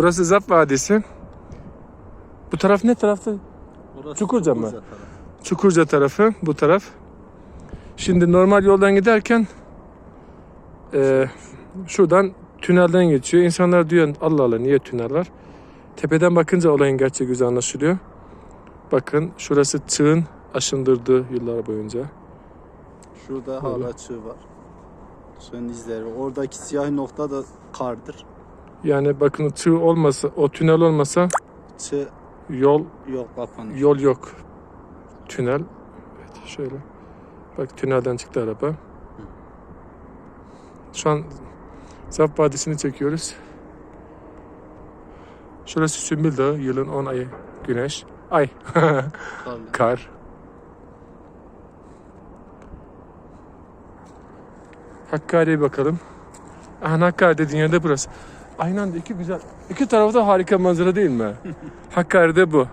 Burası Zap Vadisi. Bu taraf ne taraftı? Orası Çukurca mı? tarafı. Çukurca tarafı, bu taraf. Şimdi normal yoldan giderken e, şuradan tünelden geçiyor. İnsanlar diyor Allah Allah niye tünel var? Tepeden bakınca olayın gerçek yüzü anlaşılıyor. Bakın şurası çığın aşındırdığı yıllar boyunca. Şurada hala çığ var. Suyun izleri. Oradaki siyah nokta da kardır. Yani bakın o çığ olmasa, o tünel olmasa Çığ yol yok kapanıyor. yol yok. Tünel. Evet şöyle. Bak tünelden çıktı araba. Şu an Zap Vadisi'ni çekiyoruz. Şurası Sümbül Dağı. Yılın 10 ayı. Güneş. Ay. Kar. Hakkari'ye bakalım. Aha Hakkari dediğin yerde burası. Aynı anda iki güzel, iki tarafta harika manzara değil mi? Hakkari'de bu.